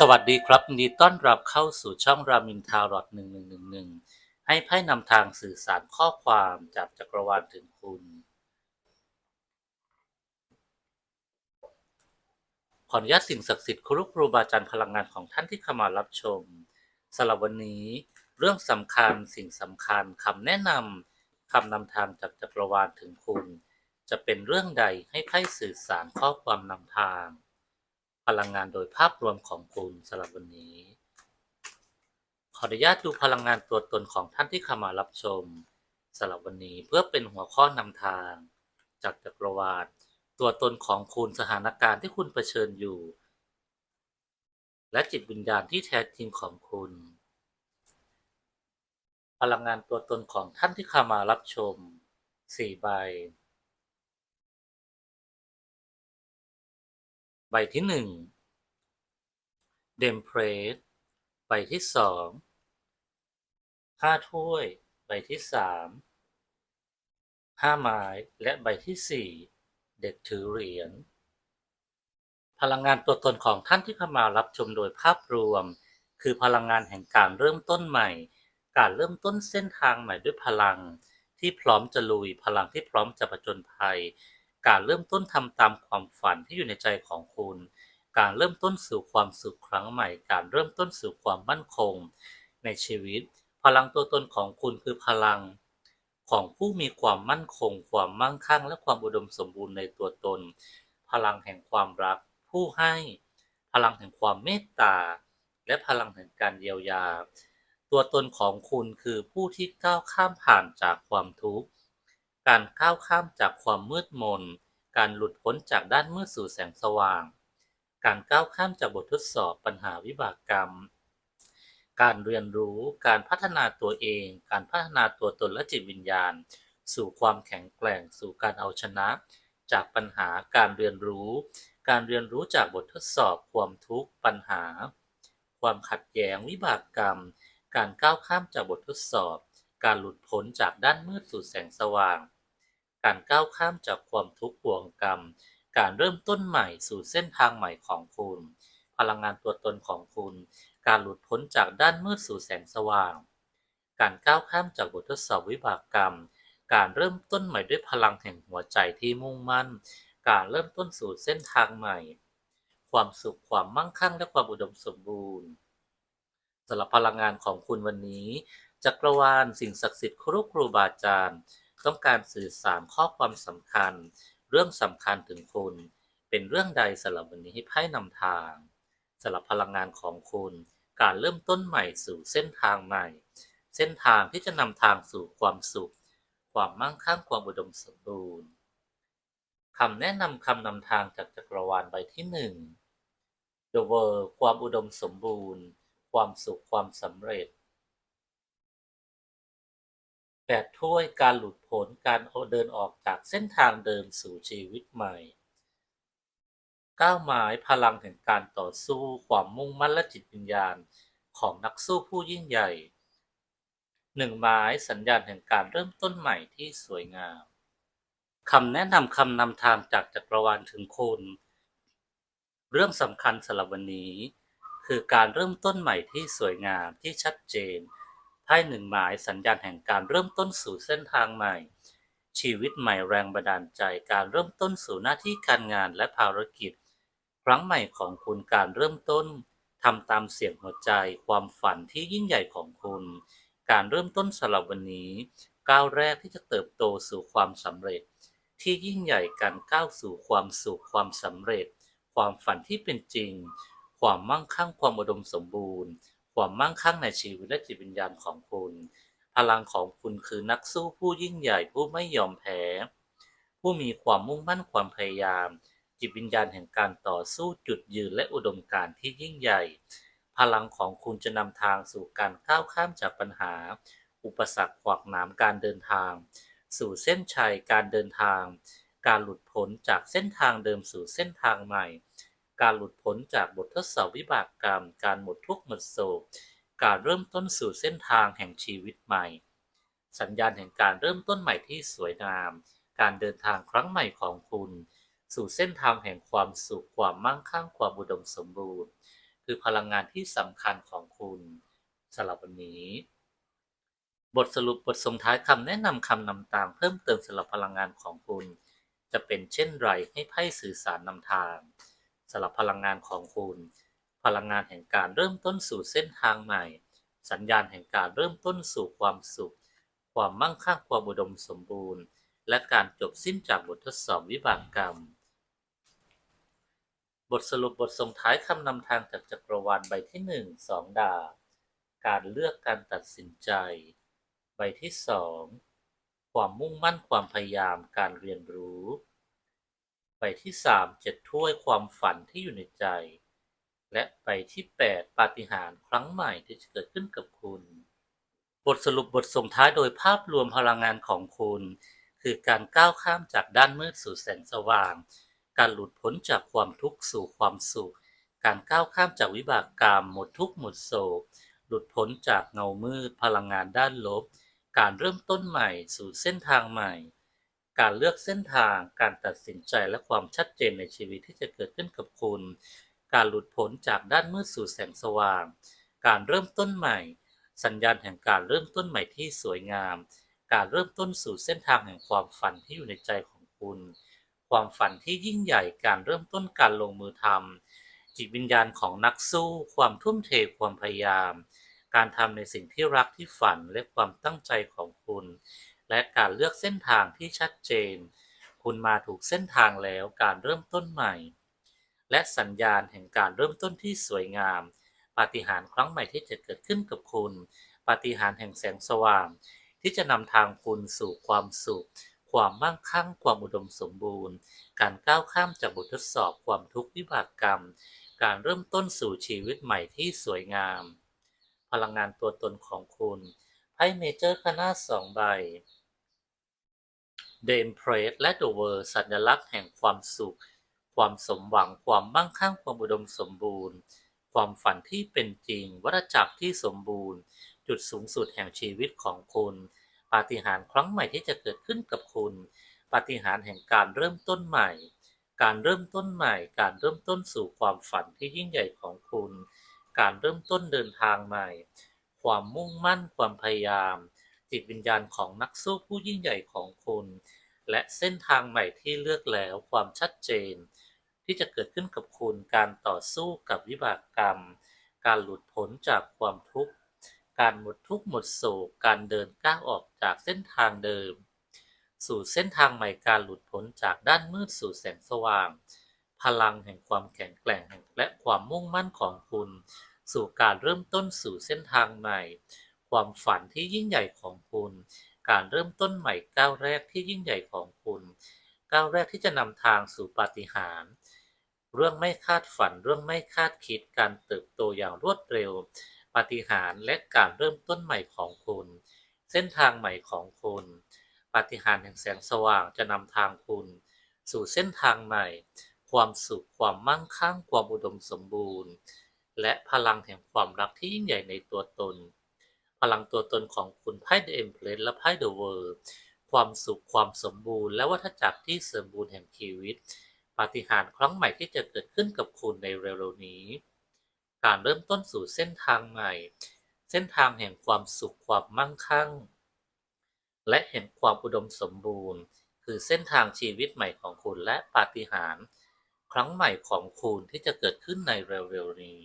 สวัสดีครับยินดีต้อนรับเข้าสู่ช่องรามินทารอดหนึ่งหนึ่งหนึ่งหนึ่งให้ไพ่นำทางสื่อสารข้อความจากจักรวาลถึงคุณ ขออนุญาตสิ่งศักดิ์สิทธิ์ครูครูบาอาจารย์พลังงานของท่านที่เข้ามารับชมสำหรับวันนี้ เรื่องสำคัญสิ่งสำคัญคำแนะนำคำนำทางจากจักรวาลถึงคุณ จะเป็นเรื่องใดให้ไพ่สื่อสารข้อความนำทาง พลังงานโดยภาพรวมของคุณสำหรับวันนี้ ขออนุญาตดูพลังงานตัวตนของท่านที่เข้ามารับชมสำหรับวันนี้เพื่อเป็นหัวข้อนำทาง จากจักรวาลตัวตนของคุณสถานการณ์ที่คุณเผชิญอยู่ และจิตวิญญาณที่แท้จริงของคุณ พลังงานตัวตนของท่านที่เข้ามารับชมสี่ใบ ที่หนึ่งเดมเพรสใบที่สองห้าถ้วย ใบที่สามห้าไม้และใบที่สี่เด็กถือเหรียญพลังงานตัวตนของท่านที่เข้ามารับชมโดยภาพรวม คือพลังงานแห่งการเริ่มต้นใหม่ การเริ่มต้นเส้นทางใหม่ด้วยพลัง ที่พร้อมจะลุยพลังที่พร้อมจะผจญภัย การเริ่มต้นทำตามความฝันที่อยู่ในใจของคุณ การเริ่มต้นสู่ความสุขครั้งใหม่ การเริ่มต้นสู่ความมั่นคง ในชีวิต พลังตัวตนของคุณคือพลัง ของผู้มีความมั่นคง ความมั่งคั่ง และความอุดมสมบูรณ์ในตัวตน พลังแห่งความรัก ผู้ให้ พลังแห่งความเมตตา และพลังแห่งการเยียวยา ตัวตนของคุณคือผู้ที่ก้าวข้ามผ่านจากความทุกข์ การก้าวข้ามจากความมืดมน การหลุดพ้นจากด้านมืดสู่แสงสว่าง การก้าวข้ามจากบททดสอบปัญหาวิบากกรรม การเรียนรู้ การพัฒนาตัวเอง การพัฒนาตัวตนและจิตวิญญาณ สู่ความแข็งแกร่ง สู่การเอาชนะ จากปัญหาการเรียนรู้ การเรียนรู้จากบททดสอบ ความทุกข์ ปัญหา ความขัดแย้ง วิบากกรรม การก้าวข้ามจากบททดสอบ การหลุดพ้นจากด้านมืดสู่แสงสว่าง การก้าวข้ามจากความทุกข์บ่วงกรรม การเริ่มต้นใหม่สู่เส้นทางใหม่ของคุณ พลังงานตัวตนของคุณ การหลุดพ้นจากด้านมืดสู่แสงสว่าง การก้าวข้ามจากบททดสอบวิบากกรรม การเริ่มต้นใหม่ด้วยพลังแห่งหัวใจที่มุ่งมั่น การเริ่มต้นสู่เส้นทางใหม่ ความสุขความมั่งคั่งและความอุดมสมบูรณ์สำหรับพลังงานของคุณวันนี้จักรวาลสิ่งศักดิ์สิทธิ์ครูครูบาอาจารย์ ต้องการสื่อสารข้อความสำคัญ เรื่องสำคัญถึงคุณ เป็นเรื่องใดสำหรับวันนี้ให้ไพ่นำทางสำหรับพลังงานของคุณ การเริ่มต้นใหม่สู่เส้นทางใหม่ เส้นทางที่จะนำทางสู่ความสุข ความมั่งคั่งความอุดมสมบูรณ์คำแนะนำคำนำทางจากจักรวาลใบที่หนึ่ง The World ความอุดมสมบูรณ์ ความสุขความสำเร็จ แปดถ้วยการหลุดพ้นการเดินออกจากเส้นทางเดิมสู่ชีวิตใหม่เก้าไม้พลังแห่งการต่อสู้ความมุ่งมั่นและจิตวิญญาณของนักสู้ผู้ยิ่งใหญ่หนึ่งไม้สัญญาณแห่งการเริ่มต้นใหม่ที่สวยงามคำแนะนำคำนำทางจากจักรวาลถึงคุณ เรื่องสำคัญสำหรับวันนี้ คือการเริ่มต้นใหม่ที่สวยงามที่ชัดเจน ไพ่หนึ่งหมายสัญญาณแห่งการเริ่มต้นสู่เส้นทางใหม่ ชีวิตใหม่แรงบันดาลใจการเริ่มต้นสู่หน้าที่การงานและภารกิจ ครั้งใหม่ของคุณการเริ่มต้นทำตามเสียงหัวใจ ความฝันที่ยิ่งใหญ่ของคุณ การเริ่มต้นสำหรับวันนี้ ก้าวแรกที่จะเติบโตสู่ความสำเร็จ ที่ยิ่งใหญ่การก้าวสู่ความสุขความสำเร็จ ความฝันที่เป็นจริง ความมั่งคั่งความอุดมสมบูรณ์ ความมั่งคั่งในชีวิตและจิตวิญญาณของคุณ พลังของคุณคือนักสู้ผู้ยิ่งใหญ่ผู้ไม่ยอมแพ้ ผู้มีความมุ่งมั่นความพยายาม จิตวิญญาณแห่งการต่อสู้จุดยืนและอุดมการณ์ที่ยิ่งใหญ่ พลังของคุณจะนำทางสู่การก้าวข้ามจากปัญหา อุปสรรคขวากหนามการเดินทาง สู่เส้นชัยการเดินทาง การหลุดพ้นจากเส้นทางเดิมสู่เส้นทางใหม่ การหลุดพ้นจากบททดสอบวิบากกรรม การหมดทุกข์หมดโศก การเริ่มต้นสู่เส้นทางแห่งชีวิตใหม่ สัญญาณแห่งการเริ่มต้นใหม่ที่สวยงาม การเดินทางครั้งใหม่ของคุณ สู่เส้นทางแห่งความสุข ความมั่งคั่ง ความอุดมสมบูรณ์ คือพลังงานที่สำคัญของคุณสำหรับวันนี้ บทสรุปบทส่งท้ายคำแนะนำคำนำตามเพิ่มเติมสำหรับพลังงานของคุณ จะเป็นเช่นไรให้ไพ่สื่อสารนำทาง สำหรับพลังงานของคุณ พลังงานแห่งการเริ่มต้นสู่เส้นทางใหม่ สัญญาณแห่งการเริ่มต้นสู่ความสุข ความมั่งคั่งความอุดมสมบูรณ์ และการจบสิ้นจากบททดสอบวิบากกรรม บทสรุปบทส่งท้ายคำนำทางจากจักรวาลใบที่หนึ่งสองดาบการเลือกการตัดสินใจ ใบที่สองความมุ่งมั่นความพยายามการเรียนรู้ ใบที่สามเจ็ดถ้วยความฝันที่อยู่ในใจ และใบที่แปดปาฏิหาริย์ครั้งใหม่ที่จะเกิดขึ้นกับคุณ บทสรุปบทส่งท้ายโดยภาพรวมพลังงานของคุณ คือการก้าวข้ามจากด้านมืดสู่แสงสว่าง การหลุดพ้นจากความทุกข์สู่ความสุข การก้าวข้ามจากวิบากกรรมหมดทุกข์หมดโศก หลุดพ้นจากเงามืดพลังงานด้านลบ การเริ่มต้นใหม่สู่เส้นทางใหม่ การเลือกเส้นทาง การตัดสินใจและความชัดเจนในชีวิตที่จะเกิดขึ้นกับคุณ การหลุดพ้นจากด้านมืดสู่แสงสว่าง การเริ่มต้นใหม่ สัญญาณแห่งการเริ่มต้นใหม่ที่สวยงาม การเริ่มต้นสู่เส้นทางแห่งความฝันที่อยู่ในใจของคุณ ความฝันที่ยิ่งใหญ่ การเริ่มต้นการลงมือทำจิตวิญญาณของนักสู้ ความทุ่มเทความพยายาม การทำในสิ่งที่รักที่ฝันและความตั้งใจของคุณ และการเลือกเส้นทางที่ชัดเจน คุณมาถูกเส้นทางแล้วการเริ่มต้นใหม่ และสัญญาณแห่งการเริ่มต้นที่สวยงาม ปาฏิหาริย์ครั้งใหม่ที่จะเกิดขึ้นกับคุณ ปาฏิหาริย์แห่งแสงสว่าง ที่จะนำทางคุณสู่ความสุข ความมั่งคั่ง ความอุดมสมบูรณ์ การก้าวข้ามจากบททดสอบความทุกข์วิบากกรรม การเริ่มต้นสู่ชีวิตใหม่ที่สวยงาม พลังงานตัวตนของคุณไพ่เมเจอร์คณะสองใบ The Empress และ The World สัญลักษณ์แห่งความสุข ความสมหวังความมั่งคั่งความอุดมสมบูรณ์ ความฝันที่เป็นจริงวัฏจักรที่สมบูรณ์ จุดสูงสุดแห่งชีวิตของคุณ ปาฏิหาริย์ครั้งใหม่ที่จะเกิดขึ้นกับคุณ ปาฏิหาริย์แห่งการเริ่มต้นใหม่ การเริ่มต้นใหม่ การเริ่มต้นสู่ความฝันที่ยิ่งใหญ่ของคุณ การเริ่มต้นเดินทางใหม่ ความมุ่งมั่นความพยายาม จิตวิญญาณของนักสู้ผู้ยิ่งใหญ่ของคุณ และเส้นทางใหม่ที่เลือกแล้วความชัดเจน ที่จะเกิดขึ้นกับคุณการต่อสู้กับวิบากกรรม การหลุดพ้นจากความทุกข์การหมดทุกข์หมดโศกการเดินก้าวออกจากเส้นทางเดิม สู่เส้นทางใหม่การหลุดพ้นจากด้านมืดสู่แสงสว่าง พลังแห่งความแข็งแกร่งและความมุ่งมั่นของคุณ สู่การเริ่มต้นสู่เส้นทางใหม่ ความฝันที่ยิ่งใหญ่ของคุณ การเริ่มต้นใหม่ก้าวแรกที่ยิ่งใหญ่ของคุณก้าวแรกที่จะนำทางสู่ปาฏิหาริย์เรื่องไม่คาดฝันเรื่องไม่คาดคิดการเติบโตอย่างรวดเร็ว ปาฏิหาริย์และการเริ่มต้นใหม่ของคุณ เส้นทางใหม่ของคุณ ปาฏิหาริย์แห่งแสงสว่างจะนำทางคุณ สู่เส้นทางใหม่ ความสุขความมั่งคั่งความอุดมสมบูรณ์ และพลังแห่งความรักที่ยิ่งใหญ่ในตัวตน ลังตัวตนของคุณไพ่เดอะเอ็มเพลสและไพ่เดอะเวิร์ความสุขความสมบูรณ์ และวัฏจักรที่สมบูรณ์แห่งชีวิต ปาฏิหาริย์ครั้งใหม่ที่จะเกิดขึ้นกับคุณในเร็วๆนี้ การเริ่มต้นสู่เส้นทางใหม่ เส้นทางแห่งความสุขความมั่งคั่ง และแห่งความอุดมสมบูรณ์ คือเส้นทางชีวิตใหม่ของคุณและปาฏิหาริย์ครั้งใหม่ของคุณที่จะเกิดขึ้นในเร็วๆนี้